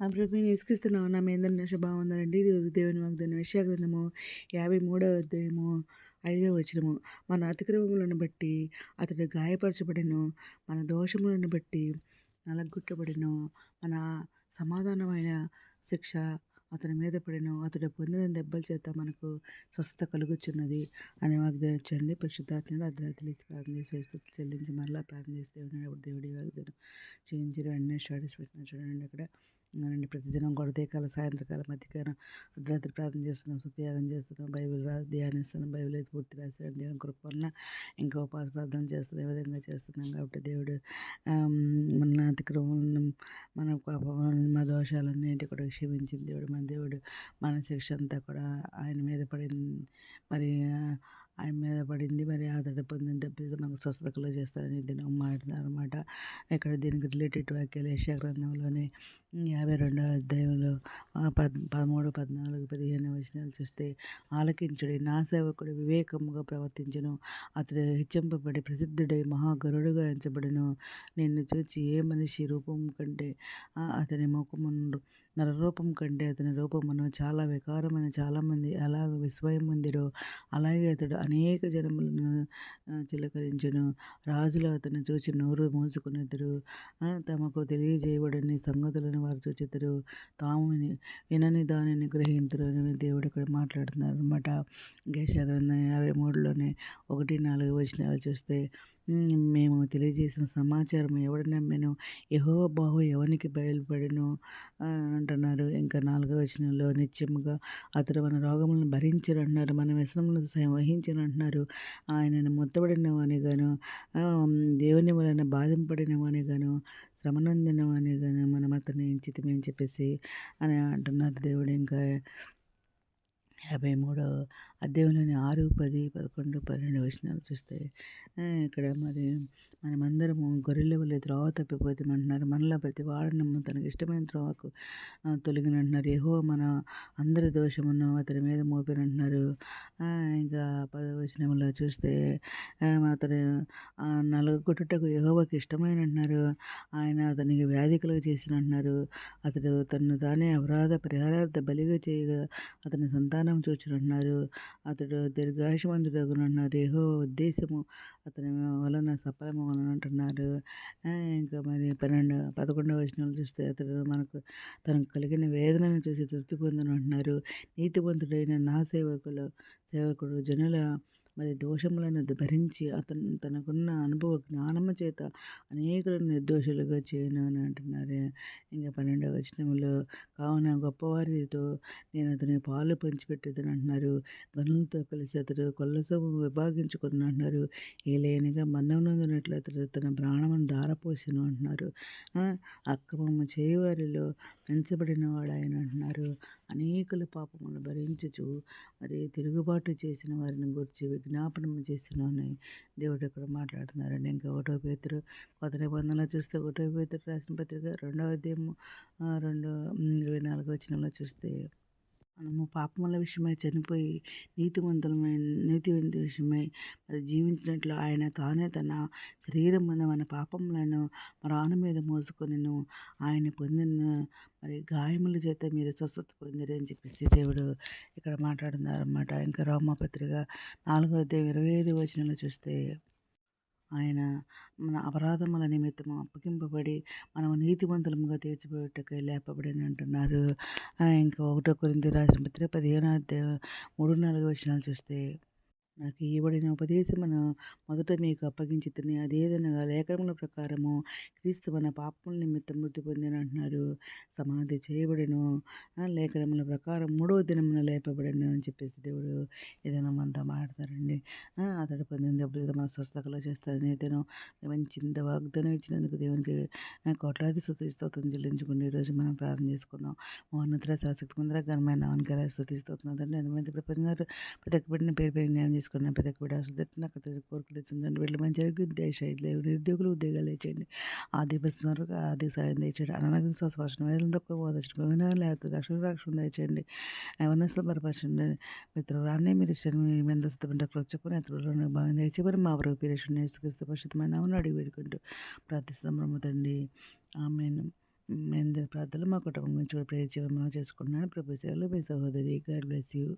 అప్పుడు ప్రభుని నా ఏందన్న శుభావందనండి ఈరోజు దేవుని వాగ్దాన. విషయాగ్రంథము యాభై మూడవ అధ్యాయము ఐదవ వచనము. మన అతిక్రమములను బట్టి అతడు గాయపరచబడను. మన దోషములను బట్టి నలగొట్టబడను. మన సమాధానమైన శిక్ష అతని మీద పడిన. అతడు పొందిన దెబ్బల చేత మనకు స్వస్థత కలుగుచున్నది అని వాగ్దానించండి పరిశుద్ధాత్మడు అర్ధరాత్రి ప్రార్థన చేసి చెల్లించి మరలా ప్రార్థన చేస్తే దేవుడి వాగ్దానం చేయించారు అన్నీ స్టార్ట్ పెట్టిన చూడండి. అక్కడ అవునండి ప్రతిదినం కూడా ఉదయకాల సాయంత్రకాల మధ్యకాలం అర్ధరాత్రి ప్రార్థన చేస్తున్నాం సత్యాగం చేస్తున్నాం బైబిల్ రా ధ్యానిస్తున్నాం బైబిల్ అయితే పూర్తి రాస్తున్నాం దేవుని కృప వలన ఇంకా ఉపాస ప్రార్థన చేస్తున్నాం. ఈ విధంగా చేస్తున్నాం కాబట్టి దేవుడు మన అతిక్రమం మన పాపం మా దోషాలన్నింటి కూడా క్షమించింది దేవుడు. మన దేవుడు మన శిక్ష అంతా కూడా ఆయన మీద పడింది. మరి ఆయన మీద పడింది. మరి అతడు పొందిన దెబ్బ మనకు స్వస్థతలో చేస్తారని దీని మాట్లాడుతున్నారు అనమాట ఇక్కడ దీనికి రిలేటెడ్ వాక్యాలు ఏషియా గ్రంథంలోని యాభై రెండవ అధ్యాయంలో పద్ పదమూడు పద్నాలుగు పదిహేను వచనాలు చూస్తే ఆలకించుడి నా సేవకుడు వివేకముగా ప్రవర్తించను. అతడు హెచ్చింపబడి ప్రసిద్ధుడై మహాగరుడుగా ఎంచబడను. నిన్ను చూచి ఏ మనిషి రూపం కంటే అతని ముఖమును నరరూపం కంటే అతని రూపమును చాలా వికారమైన చాలామంది అలాగ విస్మయం పొందిరో అలాగే అతడు అనేక జనములను చిలకరించెను. రాజులు అతను చూచి నోరు మూసుకునేద్దరు. తమకు తెలియజేయబడని సంగతులను వారు చూచిద్దరు తాము వినని దానిని గ్రహించరు అని దేవుడు ఇక్కడ మాట్లాడుతున్నారు అనమాట గేష గ్రంథం యాభై మూడులోనే ఒకటి నాలుగు వచనాలు చూస్తే మేము తెలియజేసిన సమాచారం ఎవడు నమ్మెను యహో బాహు ఎవనికి బయలుపడెను అంటున్నారు. ఇంకా నాలుగవ వచనంలో నిత్యముగా అతడు మన రోగములను భరించరు అంటున్నారు మన వ్యసనములను వహించను అంటున్నారు ఆయనను మొత్తబడిన వాని గాను దేవుని వలన బాధింపడిన వాని గాను శ్రమనందిన వాని గాను మనం అతన్ని ఎంచితమని చెప్పేసి అని అంటున్నారు దేవుడు. ఇంకా యాభై మూడో అధ్యాయంలోని ఆరు పది పదకొండు పన్నెండు వచనాలు చూస్తే ఇక్కడ మరి మనమందరము గొర్రెల వల్ల త్రోవ తప్పిపోతామంటున్నారు. మనలో ప్రతి వాడనము తనకి ఇష్టమైన త్రోవకు తొలగినంటున్నారు ఏహో మన అందరి దోషమును అతని మీద మోపినంటున్నారు ఇంకా పదవచనంలో చూస్తే అతను నలుగొట్టుటకు యహోవకి ఇష్టమైన అంటున్నారు ఆయన అతనికి వ్యాధి కలుగ చేసిన అంటున్నారు అతడు తను తానే అపరాధ పరిహారార్థ బలిగా చేయగా అతని సంతానం చూచినంటున్నారు అతడు దీర్ఘాయుషమంతుడగునన్నారు ఏహో ఉద్దేశము అతని వలన సఫలము అంటున్నారు ఇంకా మరి పన్నెండు పదకొండవ వచనాలు చూస్తే అతడు మనకు తనకు కలిగిన వేదనను చూసి తృప్తి పొందను అంటున్నారు నీతివంతుడైన నా సేవకులు సేవకుడు జనుల మరి దోషములను భరించి అతను తనకున్న అనుభవ జ్ఞానము చేత అనేకులను నిర్దోషులుగా చేయను అని అంటున్నారు. ఇంకా పన్నెండవ వచనంలో కావున గొప్పవారితో నేను అతని పాలు పంచిపెట్టేదని అంటున్నారు. గనులతో కలిసి అతడు కొల్లసము విభాగించుకుని అంటున్నారు. ఏ లేనిగా మన్నమునందునట్లు అతడు తన ప్రాణమును దారపోసిన అంటున్నారు. అక్రమము చేయవారిలో పెంచబడిన వాడు ఆయన అంటున్నారు. అనేకుల పాపములను భరించుచు మరి తిరుగుబాటు చేసిన వారిని గురించి జ్ఞాపనం చేస్తున్నాను దేవుడు ఇక్కడ మాట్లాడుతున్నారండి. ఇంకా ఒకటో పేతురు కొత్త నిబంధనలో చూస్తే ఒకటో పేతురు రాసిన పత్రిక రెండవ అధ్యాయము రెండు ఇరవై నాలుగు వచ్చినలో చూస్తే మనము పాపముల విషయమై చనిపోయి నీతివంతులమైన నీతివంతుల విషయమై మరి జీవించినట్లు ఆయన తానే తన శరీరం మీద మన పాపములను రాను మీద మోసుకొనిను ఆయన పొందిన మరి గాయముల చేత మీరు స్వస్థత పొందిరు అని చెప్పేసి దేవుడు ఇక్కడ మాట్లాడుతున్నారు అనమాట ఇంకా రోమపత్రిక నాలుగో అధ్యాయం ఇరవై ఐదు వచనంలో చూస్తే ఆయన మన అపరాధముల నిమిత్తము అప్పగింపబడి మనము నీతివంతులముగా తీర్చిపోయేటకై లేపబడిన అంటున్నారు. ఇంకా ఒకటో కొరింది రాసిన పత్రిక పదిహేను అధ్యాయం మూడు నాలుగు విషయాలు చూస్తే నాకు ఇవ్వబడిన ఉపదేశమును మొదట మీకు అప్పగించి తిని అదేదనగా లేఖనముల ప్రకారము క్రీస్తు మన పాపముల నిమిత్తం మృతి పొందిన అంటున్నారు. సమాధి చేయబడిను. లేఖనముల ప్రకారం మూడవ దినమున లేపబడిను అని చెప్పేసి దేవుడు ఏదైనా మనతో మాట్లాడతారండి. అతడు పొందిన దెబ్బలు మన స్వస్థకలో చేస్తారని ఏదైనా మంచి వాగ్దానం ఇచ్చినందుకు దేవునికి కోట్లాది స్థుతిస్తోత్రం చెల్లించుకుని ఈరోజు మనం ప్రార్థన చేసుకుందాం. మోహన్నతర సరశక్తి ముందర ఘనమైన నాన్నగారు స్థుతిస్తోతున్నదండి ఎంతమంది ప్రపంచ ప్రతి ఒక్క పేరు పేరు న్యాయం చేసుకున్న పెద్ద కూడా బిడ్డ అసలు నాకు కోరికలు ఇచ్చిందండి వీళ్ళు మంచిగా విద్య నిరుద్యోగులు ఉద్యోగాలు ఇచ్చేయండి ఆది బస్తున్నారు ఆది సాయం తెచ్చండి అనారోగ్యం శ్వాసపరచండి వేదన తక్కువ పోదచ్చండి వివరణ లేకపోతే రక్షణ రక్షణ తెచ్చండి ఎవరినెస్లో మిత్రులు మిత్రురాన్ని మీరు ఇచ్చారు మీ మెందస్తు బిడ్డకు వచ్చుకొని అతను బాగా తెచ్చి మరి మా వరకు పీరేషన్ నేసుకొస్తే పరిశుద్ధమైన అడిగి వేడుకుంటూ ప్రార్థిస్తాం. తండ్రి ఆమె మీ ప్రార్థనలు మా కుటుంబం గురించి కూడా ప్రేయర్ చేయమని చేసుకుంటున్నాను. ప్రభు సేవలు మీ సహోదరి గాడ్ బ్లెస్ యూ.